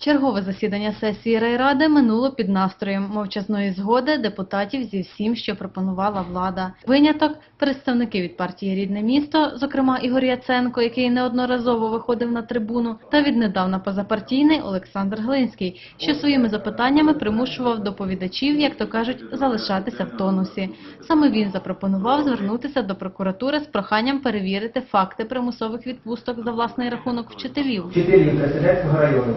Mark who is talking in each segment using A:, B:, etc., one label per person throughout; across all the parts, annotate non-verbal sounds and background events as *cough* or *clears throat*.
A: Чергове засідання сесії райради минуло під настроєм мовчазної згоди депутатів зі всім, що пропонувала влада. Виняток представники від партії Рідне місто, зокрема Ігор Яценко, який неодноразово виходив на трибуну, та віднедавна позапартійний Олександр Глинський, що своїми запитаннями примушував доповідачів, як то кажуть, залишатися в тонусі. Саме він запропонував звернутися до прокуратури з проханням перевірити факти примусових відпусток за власний рахунок вчителів.
B: Вчителів Тростянецького району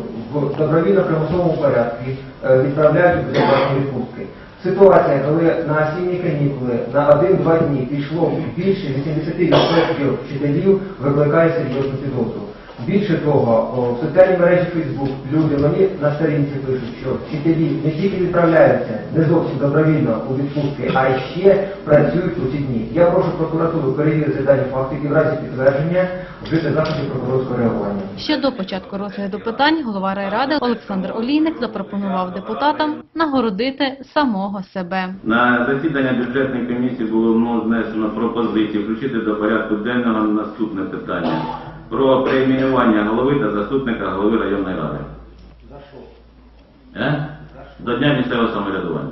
B: добровільно-примусовому порядку е, відправляють у безоплатні відпустки. Ситуація, коли на осінні канікули на один-два дні пішло більше 80% вчителів, викликає серйозну підозру. Більше того, в соціальній мережі Facebook люди вони на сторінці пишуть, що вчителі не тільки відправляються не зовсім добровільно у відпустки, а й ще працюють у ці дні. Я прошу прокуратуру перевірити дані факти і в разі підтвердження вжити заходів прокурорського реагування.
A: Ще до початку розгляду питань голова райради Олександр Олійник запропонував депутатам нагородити самого себе.
C: На засідання бюджетної комісії було внесено пропозицію включити до порядку денного наступне питання про перейменування голови та заступника голови районної ради.
B: За що?
C: Е? До Дня місцевого самоврядування.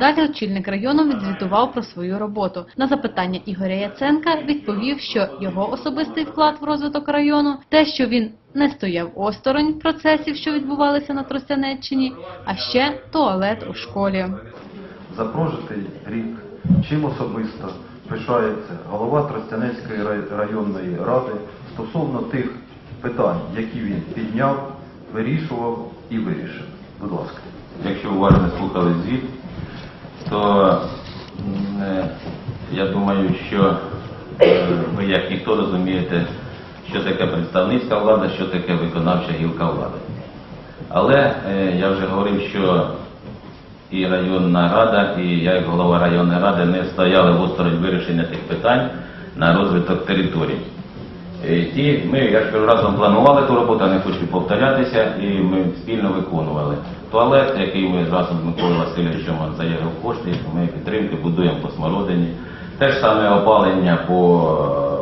A: Далі очільник району відзвітував про свою роботу. На запитання Ігоря Яценка відповів, що його особистий вклад в розвиток району, те, що він не стояв осторонь процесів, що відбувалися на Тростянеччині, а ще туалет у школі.
D: За прожитий рік чим особисто пишається голова Тростянецької районної ради стосовно тих питань, які він підняв, вирішував і вирішив. Будь ласка.
C: Якщо уважно слухали звіт, то е, я думаю, що е, ви як ніхто розумієте, що таке представницька влада, що таке виконавча гілка влади. Але е, я вже говорив, що і районна рада, і я як голова районної ради не стояли в осторонь вирішення тих питань на розвиток територій. Е, Ті, ми, я ж кажу, разом планували ту роботу, не хочу повторятися, і ми спільно виконували. Туалет, який ми разом з Миколою Васильовичем заявив кошти, ми підтримки будуємо по Смородині. Те ж саме опалення по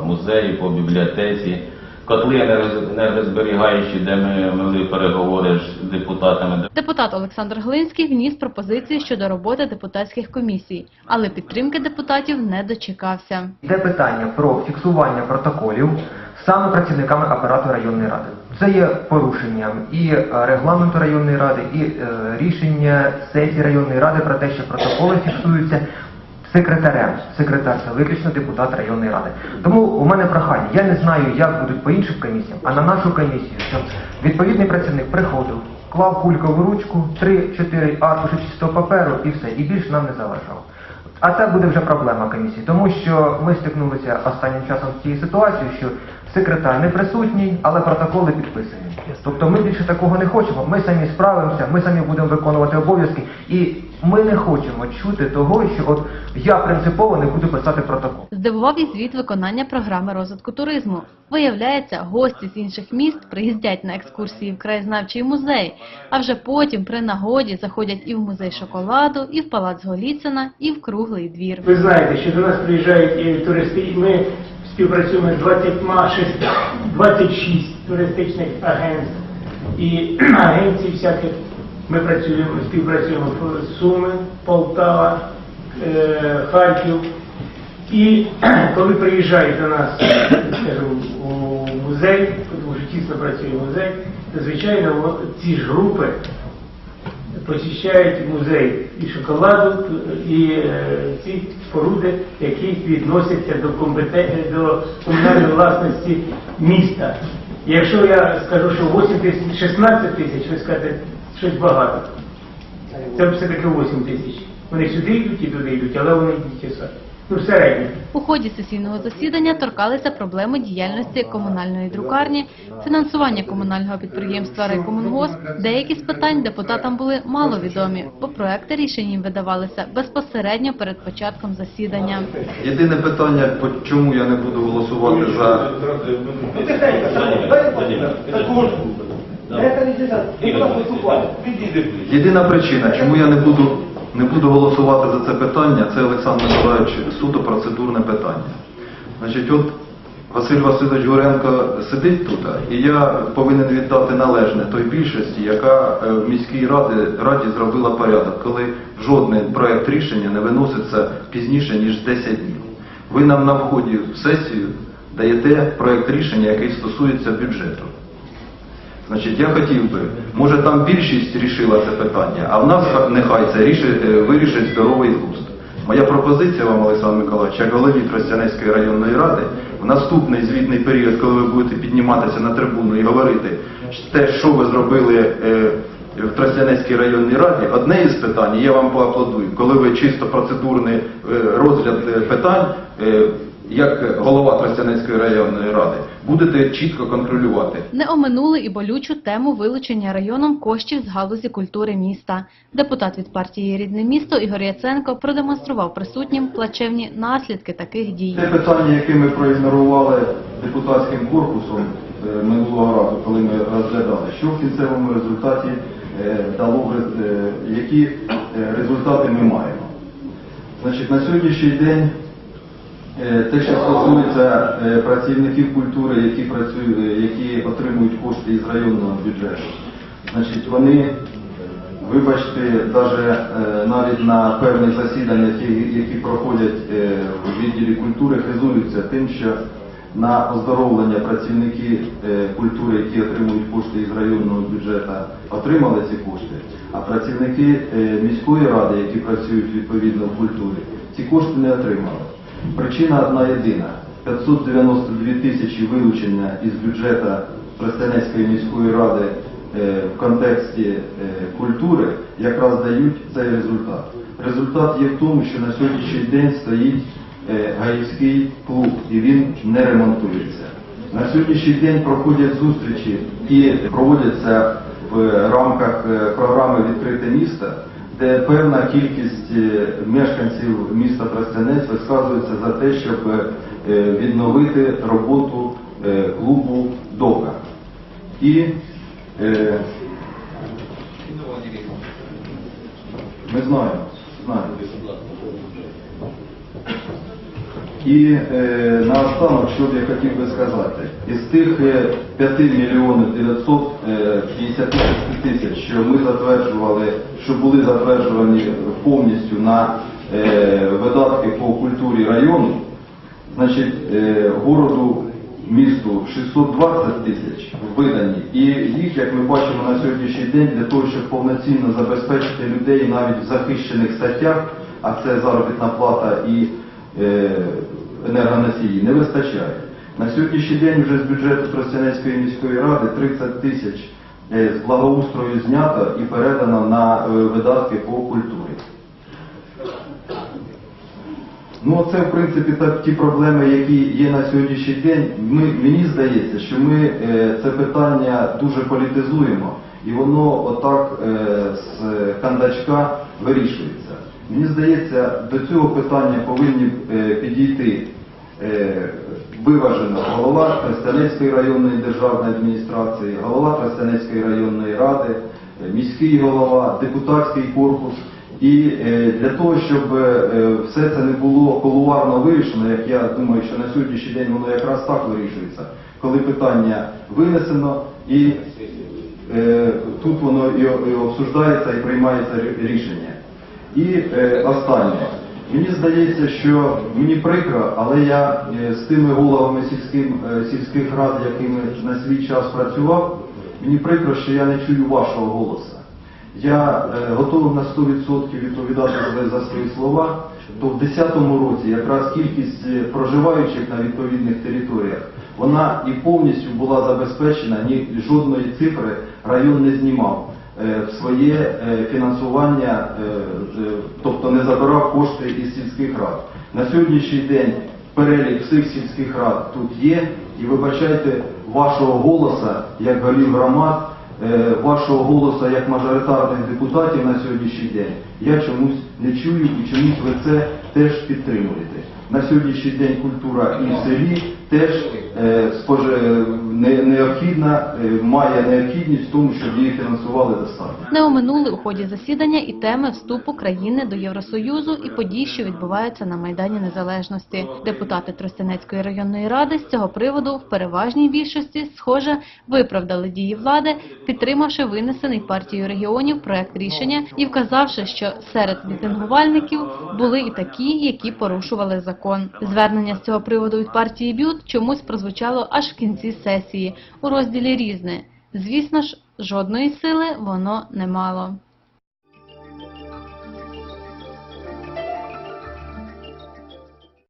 C: е, музею, по бібліотеці, котли енерго- енергозберігаючі, де ми вели переговори з депутатами.
A: Депутат Олександр Глинський вніс пропозиції щодо роботи депутатських комісій, але підтримки депутатів не дочекався.
B: Йде питання про фіксування протоколів саме працівниками апарату районної ради. Це є порушенням і е, регламенту районної ради, і е, рішення сесії районної ради про те, що протоколи фіксуються секретарем. Секретар це виключно депутат районної ради. Тому у мене прохання. Я не знаю, як будуть по іншим комісіям, а на нашу комісію, щоб відповідний працівник приходив, клав кулькову ручку, 3-4 аркуші чистого паперу і все, і більше нам не заважав. А це буде вже проблема комісії, тому що ми стикнулися останнім часом з цією ситуацією, що секретар не присутній, але протоколи підписані. Тобто ми більше такого не хочемо. Ми самі справимося, ми самі будемо виконувати обов'язки, і ми не хочемо чути того, що от я принципово не буду писати протокол.
A: Здивував і звіт виконання програми розвитку туризму. Виявляється, гості з інших міст приїздять на екскурсії в краєзнавчий музей, а вже потім при нагоді заходять і в музей шоколаду, і в палац Голіцина, і в круглий двір.
E: Ви знаєте, що до нас приїжджають і туристи, і ми співпрацюємо з 26, 26 туристичних агентств і *clears throat* агенцій всяких. Ми працюємо, співпрацюємо в Суми, Полтава, е, Харків. І *clears throat* коли приїжджають до нас, скажімо, у музей, тому що тісно працює музей, звичайно ці ж групи посіщають музей і шоколаду, і е, ці споруди, які відносяться до до комунальної власності міста. Якщо я скажу, що 8 тисяч, 16 тисяч, ви скажете, щось багато. Це все-таки 8 тисяч. Вони сюди йдуть і туди йдуть, але вони йдуть ті самі. Ну, в середньому.
A: У ході сесійного засідання торкалися проблеми діяльності комунальної друкарні, фінансування комунального підприємства «Райкомунгосп». Деякі з питань депутатам були маловідомі, бо проекти рішень їм видавалися безпосередньо перед початком засідання.
D: Єдине питання, по чому я не буду голосувати за єдина причина, чому я не буду Не буду голосувати за це питання. Це Олександр Миколаївич суто процедурне питання. Значить, от Василь Васильович Гуренко сидить тут, і я повинен віддати належне той більшості, яка е, в міській раді, раді зробила порядок, коли жодний проект рішення не виноситься пізніше, ніж 10 днів. Ви нам на вході в сесію даєте проект рішення, який стосується бюджету. Значить, я хотів би, може там більшість рішила це питання, а в нас нехай це рішить, е, вирішить здоровий глузд. Моя пропозиція вам, Олександр Миколаївич, як голові Тростянецької районної ради, в наступний звітний період, коли ви будете підніматися на трибуну і говорити те, що ви зробили е, в Тростянецькій районній раді, одне із питань, я вам поаплодую, коли ви чисто процедурний е, розгляд питань, як голова Тростянецької районної ради, будете чітко контролювати.
A: Не оминули і болючу тему вилучення районом коштів з галузі культури міста. Депутат від партії Рідне місто Ігор Яценко продемонстрував присутнім плачевні наслідки таких дій.
D: Те питання, яке ми проігнорували депутатським корпусом е, минулого разу, коли ми розглядали, що в кінцевому результаті е, дало, е, які результати ми маємо. Значить, на сьогоднішній день те, що стосується е, працівників культури, які працюють, е, які отримують кошти із районного бюджету, значить, вони Вибачте, е, навіть на певних засіданнях, які, проходять е, в відділі культури, хизуються тим, що на оздоровлення працівники е, культури, які отримують кошти із районного бюджету, отримали ці кошти, а працівники е, міської ради, які працюють відповідно в культурі, ці кошти не отримали. Причина одна єдина. 592 тисячі вилучення із бюджету Тростянецької міської ради е, в контексті е, культури якраз дають цей результат. Результат є в тому, що на сьогоднішній день стоїть е, гаївський клуб і він не ремонтується. На сьогоднішній день проходять зустрічі і проводяться в рамках програми Відкрите місто, де певна кількість е, мешканців міста Тростянець висказується за те, щоб е, відновити роботу е, клубу ДОКа. І е, ми знаємо, знаємо. І е, наостанок, що б я хотів би сказати, із тих е, 5 мільйонів 956 тисяч, що ми затверджували, що були затверджувані повністю на е, видатки по культурі району, значить, е, городу, місту 620 тисяч видані. І їх, як ми бачимо на сьогоднішній день, для того, щоб повноцінно забезпечити людей навіть в захищених статтях, а це заробітна плата і е, енергоносії, не вистачає. На сьогоднішній день вже з бюджету Тростянецької міської ради 30 тисяч е, з благоустрою знято і передано на е, видатки по культурі. Ну, це в принципі та- ті проблеми, які є на сьогоднішній день. Ми, мені здається, що ми е, це питання дуже політизуємо, і воно отак е, з кандачка вирішується. Мені здається, до цього питання повинні е, підійти е, виважено голова Тростянецької районної державної адміністрації, голова Тростянецької районної ради, е, міський голова, депутатський корпус. І для того, щоб все це не було колуарно вирішено, як я думаю, що на сьогоднішній день воно якраз так вирішується, коли питання винесено і тут воно і обсуждається і приймається рішення. І е, останнє. Мені здається, що мені прикро, але я е, з тими головами сільським, е, сільських рад, якими на свій час працював, мені прикро, що я не чую вашого голосу. Я е, готовий на 100% відповідати за, за свої слова, то в 2010 році якраз кількість е, проживаючих на відповідних територіях, вона і повністю була забезпечена, ні жодної цифри район не знімав своє е, фінансування, е, е, тобто не забирав кошти із сільських рад. На сьогоднішній день перелік всіх сільських рад тут є, і вибачайте вашого голоса як голів громад е, вашого голосу як мажоритарних депутатів на сьогоднішній день я чомусь не чую і чомусь ви це теж підтримуєте. На сьогоднішній день культура і в селі теж е, споже- не- необхідна, е, має необхідність в тому, щоб її фінансували достатньо.
A: Не оминули у ході засідання і теми вступу країни до Євросоюзу і подій, що відбуваються на Майдані Незалежності. Депутати Тростянецької районної ради з цього приводу в переважній більшості, схоже, виправдали дії влади, підтримавши винесений партією регіонів проект рішення і вказавши, що серед мітингувальників були і такі, які порушували закон. Звернення з цього приводу від партії Бют чомусь прозвучало аж в кінці сесії у розділі Різне. Звісно ж, жодної сили воно не мало.